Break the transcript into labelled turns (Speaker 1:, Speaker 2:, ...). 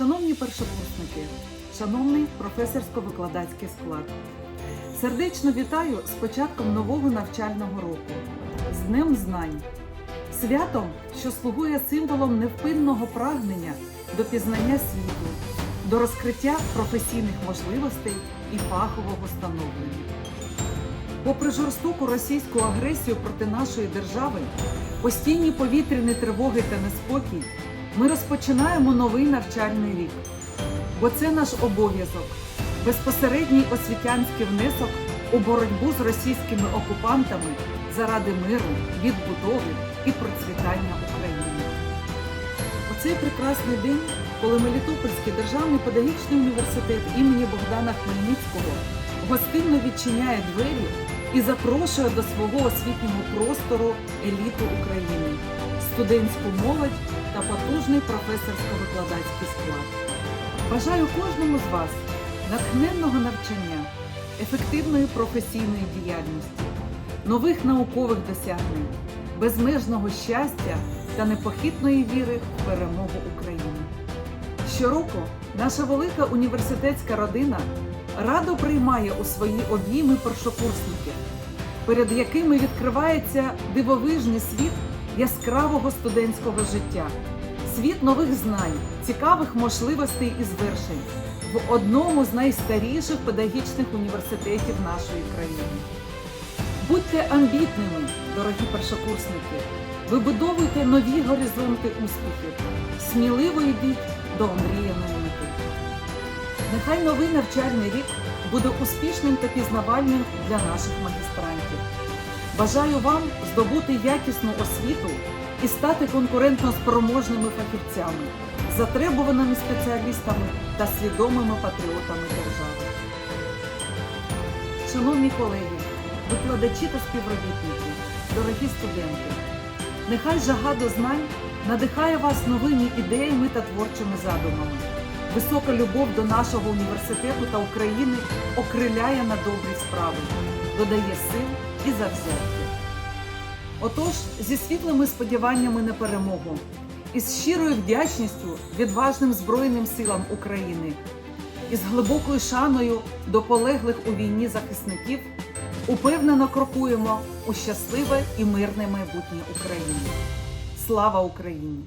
Speaker 1: Шановні першокурсники, шановний професорсько-викладацький склад, сердечно вітаю з початком нового навчального року, з Днем Знань, святом, що слугує символом невпинного прагнення до пізнання світу, до розкриття професійних можливостей і фахового становлення. Попри жорстоку російську агресію проти нашої держави, постійні повітряні тривоги та неспокій, ми розпочинаємо новий навчальний рік. Бо це наш обов'язок, безпосередній освітянський внесок у боротьбу з російськими окупантами заради миру, відбудови і процвітання України. У цей прекрасний день, коли Мелітопольський державний педагогічний університет імені Богдана Хмельницького гостинно відчиняє двері і запрошує до свого освітнього простору еліту України, студентську молодь та потужний професорсько-викладацький склад. Бажаю кожному з вас натхненного навчання, ефективної професійної діяльності, нових наукових досягнень, безмежного щастя та непохитної віри в перемогу України. Щороку наша велика університетська родина радо приймає у свої обійми першокурсників, перед якими відкривається дивовижний світ яскравого студентського життя, світ нових знань, цікавих можливостей і звершень в одному з найстаріших педагогічних університетів нашої країни. Будьте амбітними, дорогі першокурсники, вибудовуйте нові горизонти успіхів, сміливо йдіть до омріяної мети. Нехай новий навчальний рік буде успішним та пізнавальним для наших магістрантів. Бажаю вам здобути якісну освіту і стати конкурентно спроможними фахівцями, затребуваними спеціалістами та свідомими патріотами держави. Шановні колеги, викладачі та співробітники, дорогі студенти, нехай жага до знань надихає вас новими ідеями та творчими задумами. Висока любов до нашого університету та України окриляє на добрі справи, додає сил і завзяття. Отож, зі світлими сподіваннями на перемогу і з щирою вдячністю відважним Збройним силам України і з глибокою шаною до полеглих у війні захисників упевнено крокуємо у щасливе і мирне майбутнє України. Слава Україні!